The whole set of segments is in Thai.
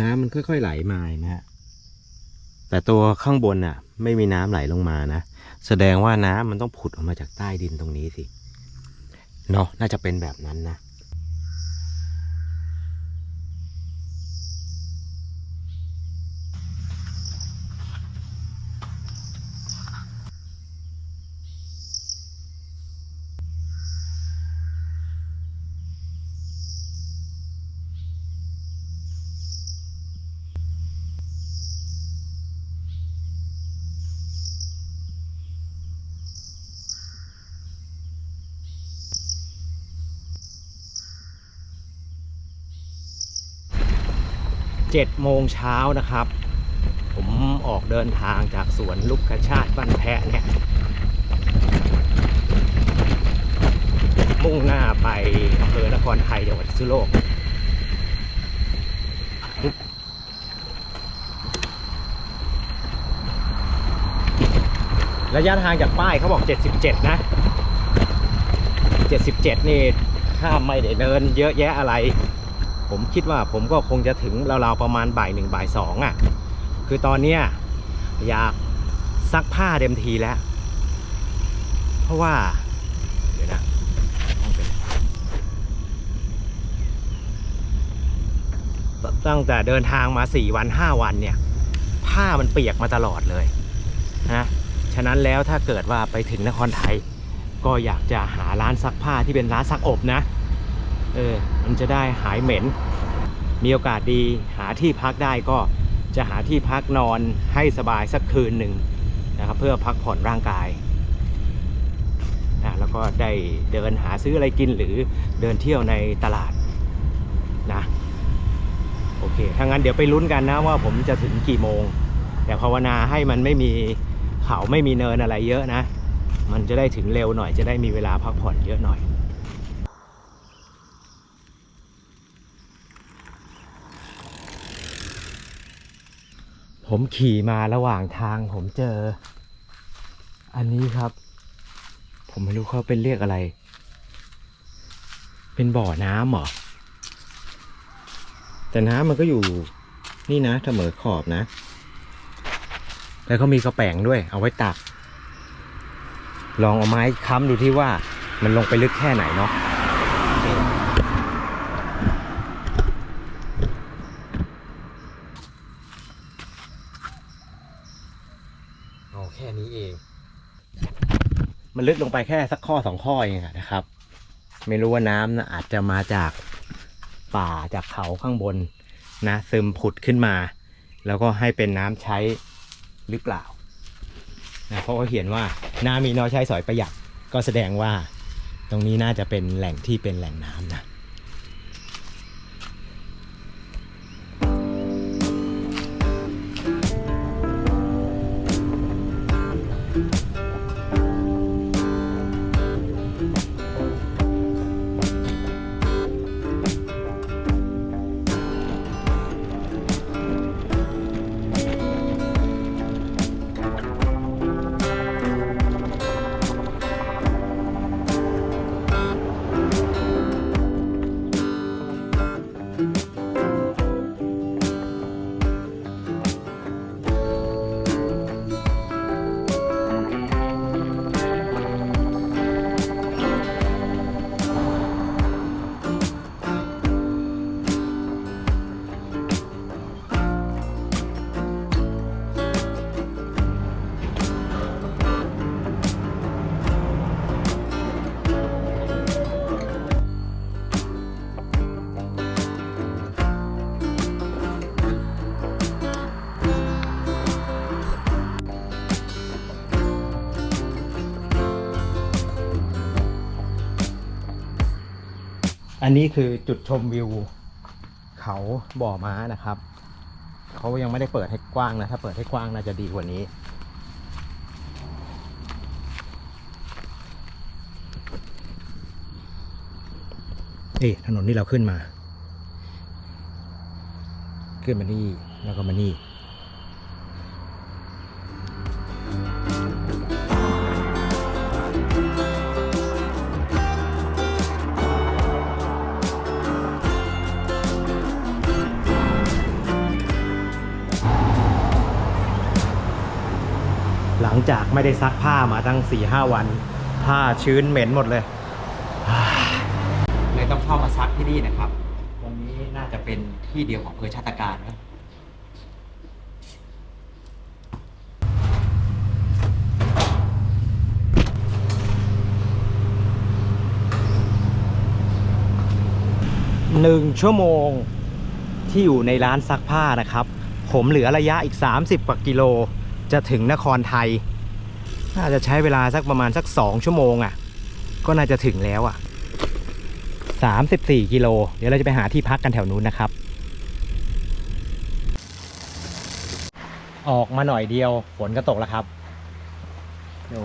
น้ำมันค่อย ๆ ไหลมานะฮะแต่ตัวข้างบนน่ะ ไม่มีน้ำไหลลงมานะ แสดงว่าน้ำมันต้องผุดออกมาจากใต้ดินตรงนี้สิเนาะน่าจะเป็นแบบนั้นนะ เจ็ดโมงเช้านะครับ ผมออกเดินทางจากสวนลูกกระชาติบ้านแพะเนี่ย มุ่งหน้าไปอำเภอนครไทยจังหวัดพิษณุโลกระยะทางจากป้ายเขาบอก 77 นะ 77 นี่ถ้าไม่ได้เดินเยอะแยะอะไร ผมคิดว่าผมก็คงจะถึงราวๆประมาณบ่ายหนึ่งบ่ายสองอะ คือตอนเนี้ยอยากซักผ้าเต็มทีแล้ว เพราะว่า เดี๋ยวนะต้องเป็นตตั้งแต่เดินทางมา4วัน5วันเนี่ย ผ้ามันเปียกมาตลอดเลยนะฉะนั้นแล้วถ้าเกิดว่าไปถึงนครไทย ก็อยากจะหาร้านซักผ้าที่เป็นร้านซักอบนะ เออมันจะได้หายเหม็น มีโอกาสดีหาที่พักได้ก็จะหาที่พักนอนให้สบายสักคืนหนึ่งนะครับเพื่อพักผ่อนร่างกายนะแล้วก็ได้เดินหาซื้ออะไรกินหรือเดินเที่ยวในตลาดนะโอเคถ้างั้นเดี๋ยวไปลุ้นกันนะว่าผมจะถึงกี่โมง แต่ภาวนาให้มันไม่มีเขาไม่มีเนินอะไรเยอะนะ มันจะได้ถึงเร็วหน่อยจะได้มีเวลาพักผ่อนเยอะหน่อย ผมขี่มาระหว่างทางผมเจอ อันนี้ครับ ผมไม่รู้เขาเป็นเรียกอะไร เป็นบ่อน้ำเหรอ แต่น้ำมันก็อยู่นี่นะเสมอขอบนะ แล้วเขามีกระแป้งด้วย เอาไว้ตัก ลองเอาไม้ค้ำดูที่ว่ามันลงไปลึกแค่ไหนเนาะเอา แค่นี้เอง มันลึกลงไปแค่สักข้อสองข้อเองนะครับ ไม่รู้ว่าน้ำนะอาจจะมาจากป่าจากเขาข้างบนนะซึมผุดขึ้นมา แล้วก็ให้เป็นน้ำใช้หรือเปล่านะเพราะเขาเขียนว่าน้ำมีน้อยใช้สอยประหยัดก็แสดงว่า ตรงนี้น่าจะเป็นแหล่งที่เป็นแหล่งน้ำนะ อันนี้คือจุดชมวิว เขาบ่อม้านะครับ เขายังไม่ได้เปิดให้กว้างนะ ถ้าเปิดให้กว้างน่าจะดีกว่านี้ นี่ถนนที่เราขึ้นมา ขึ้นมานี่แล้วก็มานี่ จากไม่ได้ซักผ้ามาตั้ง4ี่ห้าวัน ผ้าชื้นเหม็นหมดเลยเลยต้องเข้ามาซักที่นี่นะครับ ตรงนี้น่าจะเป็นที่เดียวของอำเภอชาติการครับหนึ่งชั่วโมงที่อยู่ในร้านซักผ้านะครับ ผมเหลือระยะอีก 30 กว่ากิโล จะถึงนครไทย น่าจะใช้เวลาสักประมาณสัก2ชั่วโมงอะ่ะ ก็น่าจะถึงแล้วอะ่ะ34กิโล เดี๋ยวเราจะไปหาที่พักกันแถวนู้นนะครับ ออกมาหน่อยเดียวฝนก็ตกแล้วครับ ดู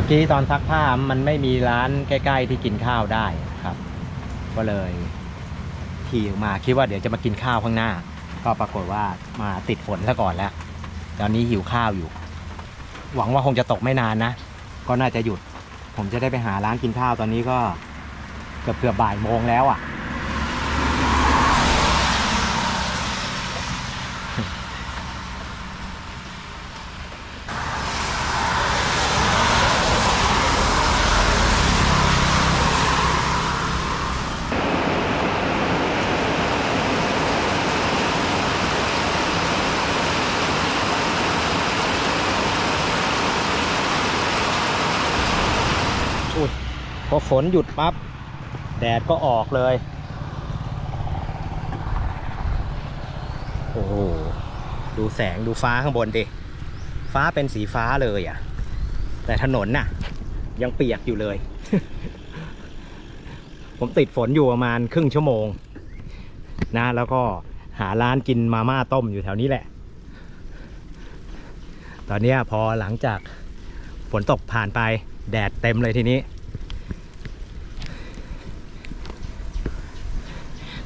มื่อกี้ตอนซักผ้ามันไม่มีร้านใกล้ ๆ ที่กินข้าวได้ครับ ก็เลยขี่ออกมาคิดว่าเดี๋ยวจะมากินข้าวข้างหน้า ก็ปรากฏว่ามาติดฝนซะก่อนแล้ว ตอนนี้หิวข้าวอยู่ หวังว่าคงจะตกไม่นานนะ ก็น่าจะหยุด ผมจะได้ไปหาร้านกินข้าวตอนนี้ก็เกือบเกือบบ่ายโมงแล้วอะด พอฝนหยุดปั๊บแดดก็ออกเลย โอ้โห ดูแสงดูฟ้าข้างบนดิ ฟ้าเป็นสีฟ้าเลยอะ แต่ถนนน่ะ ยังเปียกอยู่เลย ผมติดฝนอยู่ประมาณครึ่งชั่วโมง นะ แล้วก็หาร้านกินมาม่าต้มอยู่แถวนี้แหละ ตอนนี้พอหลังจากฝนตกผ่านไปแดดเต็มเลยทีนี้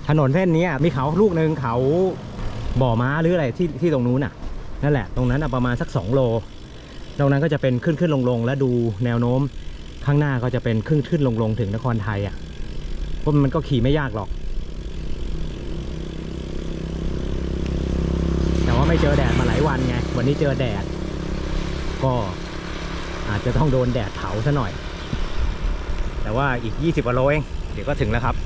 ถนนเส้นนี้มีเขาลูกหนึ่งเขาบ่อม้าหรืออะไรที่ที่ตรงนู้นน่ะ นั่นแหละ ตรงนั้นประมาณสัก 2 โล ตรงนั้นก็จะเป็นขึ้นขึ้นลงลงแล้วดูแนวโน้ม ข้างหน้าก็จะเป็นขึ้นขึ้นลงลงถึงนครไทยอะเพราะมันก็ขี่ไม่ยากหรอก แต่ว่าไม่เจอแดดมาหลายวันไง วันนี้เจอแดด ก็อาจจะต้องโดนแดดเผาซะหน่อย แต่ว่าอีก 20กว่าโลเอง เดี๋ยวก็ถึงแล้วครับ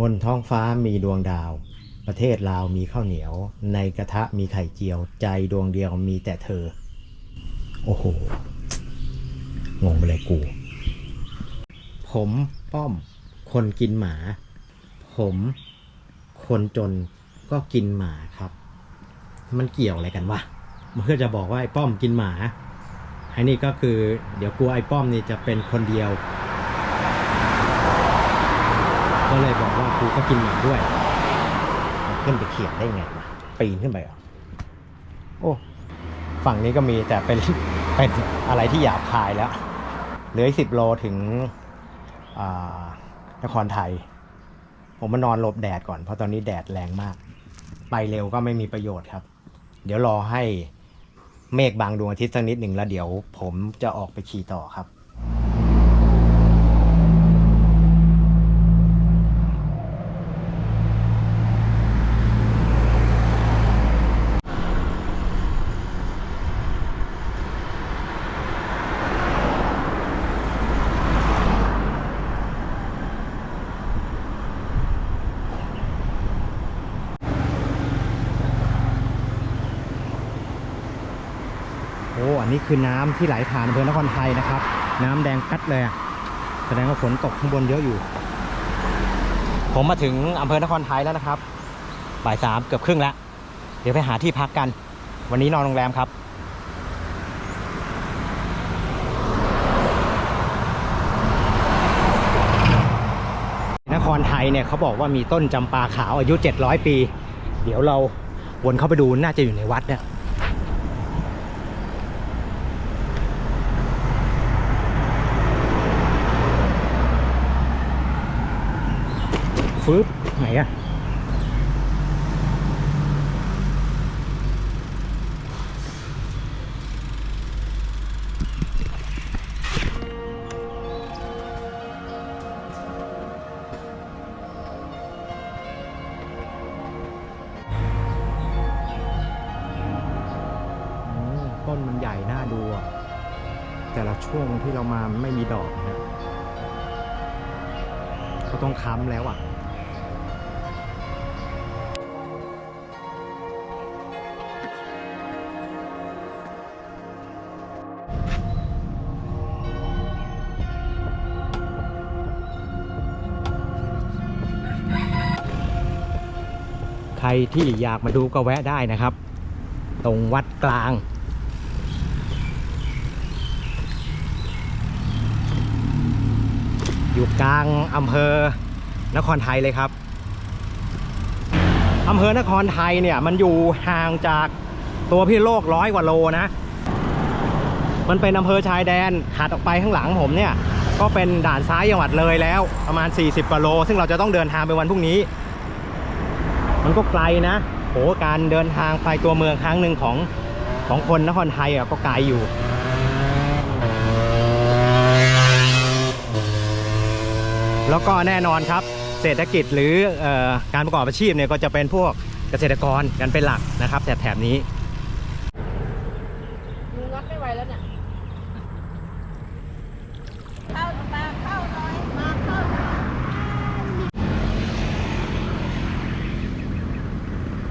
บนท้องฟ้ามีดวงดาว ประเทศลาวมีข้าวเหนียว ในกระทะมีไข่เจียว ใจดวงเดียวมีแต่เธอ โอ้โห งงไปเลยกู ผมป้อม คนกินหมา ผม คนจนก็กินหมาครับ มันเกี่ยวอะไรกันวะ มันก็จะบอกว่าไอ้ป้อมกินหมาไอ้นี่ก็คือ เดี๋ยวกลัวไอ้ป้อมนี่จะเป็นคนเดียว ก็เลยบอกว่ากูก็กินหมาด้วยเอาขึ้นไปเขียนได้ไงวะปีนขึ้นไปเหรอโอ้ฝั่งนี้ก็มีแต่เป็นเป็นอะไรที่หยาบคายแล้ว เหลือสิบโลถึงอ่านครไทย ผมมานอนหลบแดดก่อนเพราะตอนนี้แดดแรงมาก ไปเร็วก็ไม่มีประโยชน์ครับ เดี๋ยวรอให้เมฆบางดวงอาทิตย์สักนิดหนึ่งแล้วเดี๋ยวผมจะออกไปขี่ต่อครับ โอ้ อั นี้คือน้ำที่ไหลผ่านอำเภอนครไทยนะครับ น้ำแดงกัดเลยแสดงว่าฝนตกข้างบนเยอะอยู่ ผมมาถึงอำเภอนครไทยแล้วนะครับบ่ายสามเกือบครึ่งแล้ว เดี๋ยวไปหาที่พักกัน วันนี้นอนโรงแรมครับนครไทยเนี่ยเขาบอกว่ามีต้นจำปาขาวอายุ 700 ปี เดี๋ยวเราวนเข้าไปดูน่าจะอยู่ในวัดเนี่ย ฟืบไหนอะต้นมันใหญ่น่าดูอะแต่ละช่วงที่เรามาไม่มีดอกนะเขาต้องค้ำแล้วอะ รที่อยากมาดูก็แวะได้นะครับ ตรงวัดกลาง อยู่กลางอำเภอนครไทยเลยครับอำเภอนครไทยเนี่ยมันอยู่ห่างจากตัวพี่โลกร้อยกว่าโลนะ มันเป็นอำเภอชายแดนถัดออกไปข้างหลังผมเนี่ย ก็เป็นด่านซ้ายจังหวัดเลยแล้วประมาณ 40กว่าโล ซึ่งเราจะต้องเดินทางไปวันพรุ่งนี้ มันก็ไกลนะโหการเดินทางไปตัวเมืองครั้งหนึ่งของของคนนครไทยอะก็ไกลอยู่แล้วก็แน่นอนครับ เศรษฐกิจหรือออการประกอบอาชีพเนี่ยก็จะเป็นพวกเกษตรกรกันเป็นหลักนะครับแถบนี้ มึงงัดไม่ไหวแล้วเนี่ย เข้ามาเข้าหน่อย มาเข้าหน่อย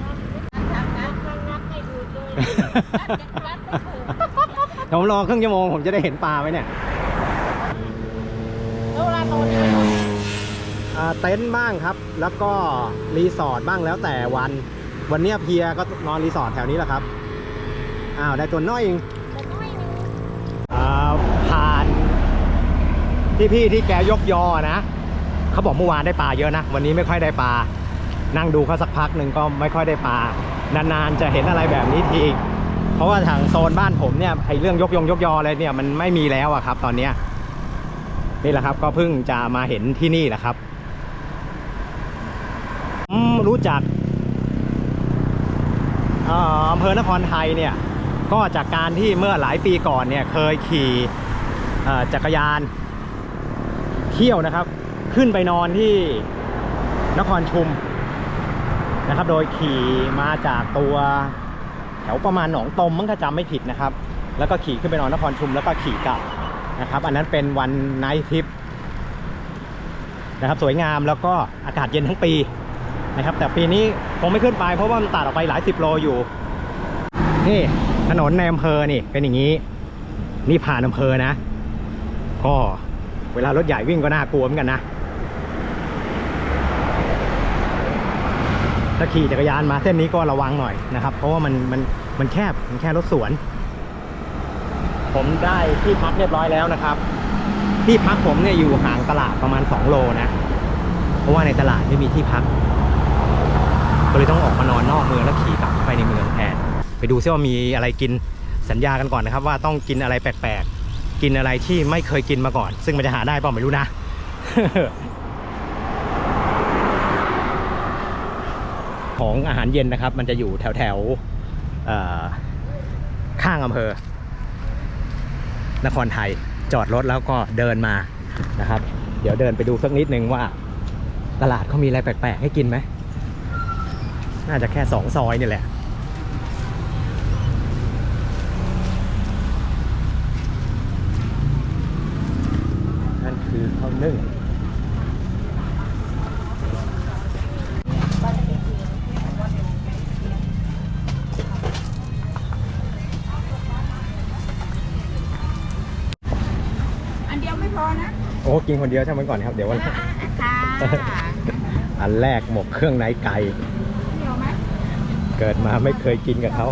งัดงัดงัดงัดให้ดูเลยงัดจะงัดไม่ถูก ผมรอครึ่งชั่วโมงผมจะได้เห็นปลาไหมเนี่ยแล้วเวลานอนยังไงอ่าเต็นท์บ้างครับ แล้วก็รีสอร์ทบ้างแล้วแต่วัน วันเนี้ยเพลียก็นอนรีสอร์ทแถวนี้แหละครับ อ้าวได้ตัวน้อยเองจะน้อยหนึงอ่าผ่านที่พี่ที่แกยกยอนะเขาบอกเมื่อวานได้ปลาเยอะนะ วันนี้ไม่ค่อยได้ปลา นั่งดูเขาสักพักหนึ่งก็ไม่ค่อยได้ปลานานๆจะเห็นอะไรแบบนี้ที เพราะว่าทางโซนบ้านผมเนี่ยไอเรื่องยกยงยกยออะไรเนี่ยมันไม่มีแล้วอะครับ ตอนเนี้ยนี่แหละครับก็เพิ่งจะมาเห็นที่นี่แหละครับรู้จักอำเภอนครไทยเนี่ยก็จากการที่เมื่อหลายปีก่อนเนี่ยเคยขี่จักรยานเที่ยวนะครับ ขึ้นไปนอนที่นครชุมนะครับ โดยขี่มาจากตัว แถวประมาณหนองตมมั้งถ้าจำไม่ผิดนะครับ แล้วก็ขี่ขึ้นไปนอนนครชุมแล้วก็ขี่กลับนะครับ อันนั้นเป็นวันไนท์ทริปนะครับสวยงามแล้วก็อากาศเย็นทั้งปีนะครับ แต่ปีนี้คงไม่ขึ้นไปเพราะว่ามันตัดออกไปหลายสิบโลอยู่นี่ถนนในอำเภอนี่เป็นอย่างนี้ นี่ผ่านอำเภอนะก็เวลารถใหญ่วิ่งก็น่ากลัวเหมือนกันนะ ถ้าขี่จักรยานมาเส้นนี้ก็ระวังหน่อยนะครับ เพราะว่ามันมันมันแคบมันแค่รถสวน ผมได้ที่พักเรียบร้อยแล้วนะครับ ที่พักผมเนี่ยอยู่ห่างตลาดประมาณ 2 โลนะ เพราะว่าในตลาดไม่มีที่พัก ก็เลยต้องออกมานอนนอกเมืองแล้วขี่กลับเข้าไปในเมืองแทนไปดูซิว่ามีอะไรกินสัญญากันก่อนนะครับ ว่าต้องกินอะไรแปลกๆ กินอะไรที่ไม่เคยกินมาก่อน ซึ่งมันจะหาได้เปล่าไม่รู้นะ ของอาหารเย็นนะครับ มันจะอยู่แถวแถวๆข้างอำเภอ นครไทยจอดรถแล้วก็เดินมานะครับ เดี๋ยวเดินไปดูสักนิดนึงว่า ตลาดเขามีอะไรแปลกๆให้กินไหม น่าจะแค่สองซอยนี่แหละนั่นคือข้าวนึ่ง กินคนเดียวใช่ไหมก่อนครับ เดี๋ยววันค่ะอันแรกหมกเครื่องในไก่เดียวไหมเกิดมาไม่เคยกินกับเขา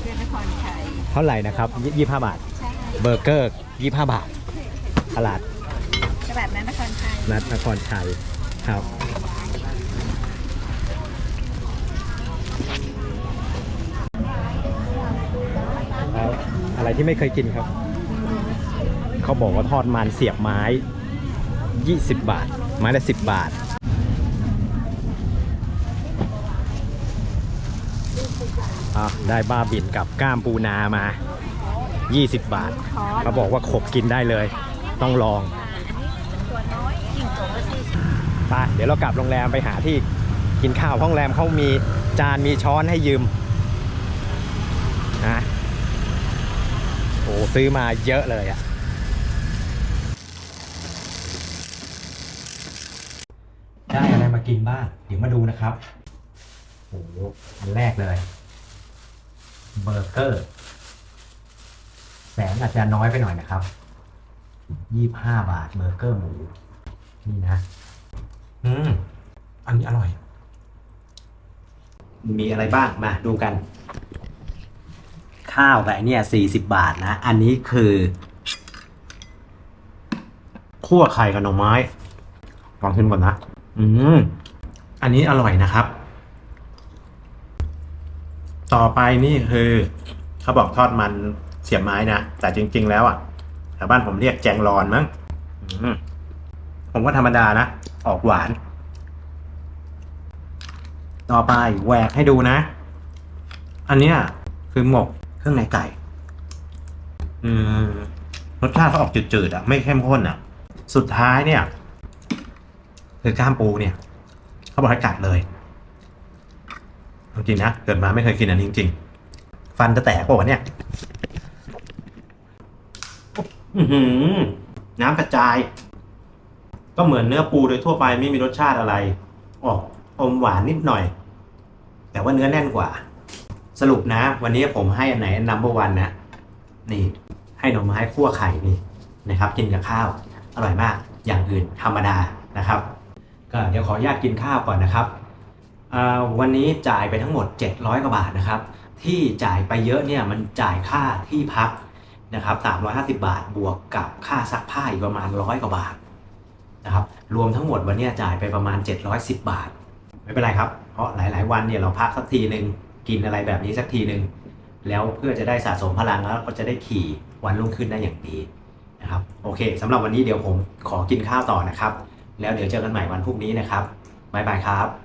เพื่อนนครชัยเท่าไหร่นะครับยี่ห้าบาทใช่เบอร์เกอร์ยี่ห้าบาทตลาดกระดาษนั้นนครชัยนัดนครชัยครับ อะไรที่ไม่เคยกินครับ เขาบอกว่าทอดมันเสียบไม้ 20 บาท ไม้ละ 10 บาท อะ ได้บ้าบินกับก้ามปูนามา 20 บาท เขาบอกว่าขบกินได้เลย ต้องลองไปเดี๋ยวเรากลับโรงแรมไปหาที่กินข้าวห้องแรมเขามีจานมีช้อนให้ยืมนะ ซื้อมาเยอะเลยอะได้อะไรมากินบ้าง เดี๋ยวมาดูนะครับ โอ้โหอันแรกเลย เบอร์เกอร์ แสงอาจจะน้อยไปหน่อยนะครับ ยี่ห้าบาทเบอร์เกอร์หมู นี่นะ อืม อันนี้อร่อย มีอะไรบ้าง มาดูกัน ข้าวกับไอเนี่ยสี่สิบบาทนะ อันนี้คือคั่วไข่กับหน่อไม้ลองชิมก่อนนะ อืม อันนี้อร่อยนะครับ ต่อไปนี่คือเขาบอกทอดมันเสียบไม้นะ แต่จริง ๆ แล้วอะแถวบ้านผมเรียกแจงรอนมั้งมผมก็ธรรมดานะ ออกหวาน ต่อไปแหวกให้ดูนะ อันเนี้ยคือหมก เครื่องในไก่ อืมรสชาติเขาออกจืดๆอะ ไม่เข้มข้นอะ สุดท้ายเนี่ยคือกล้ามปูเนี่ย เขาบอกให้กัดเลยเอาจริงนะเกิดมาไม่เคยกินอันนี้จริงๆฟันจะแตกปะวะเนี่ยอือหือน้ำกระจาย ก็เหมือนเนื้อปูโดยทั่วไปไม่มีรสชาติอะไร ออกอมหวานนิดหน่อย แต่ว่าเนื้อแน่นกว่า สรุปนะ วันนี้ผมให้อันไหนนัมเบอร์วันนะ นี่ให้หน่อไม้คั่วไข่นี่นะครับ กินกับข้าวอร่อยมากอย่างอื่นธรรมดานะครับ ก็เดี๋ยวขออนุญาตกินข้าวก่อนนะครับวันนี้จ่ายไปทั้งหมด 700 กว่าบาทนะครับ ที่จ่ายไปเยอะเนี่ยมันจ่ายค่าที่พักนะครับ350 บาทบวกกับค่าซักผ้าอีกประมาณร้อยกว่าบาทนะครับรวมทั้งหมดวันนี้จ่ายไปประมาณ 710 บาท ไม่เป็นไรครับ เพราะหลาย ๆ วันเนี่ยเราพักสักทีหนึ่ง กินอะไรแบบนี้สักทีหนึ่งแล้วเพื่อจะได้สะสมพลังแล้วก็จะได้ขี่วันรุ่งขึ้นได้อย่างดีนะครับโอเคสำหรับวันนี้เดี๋ยวผมขอกินข้าวต่อนะครับ แล้วเดี๋ยวเจอกันใหม่วันพรุ่งนี้นะครับบ๊ายบายครับ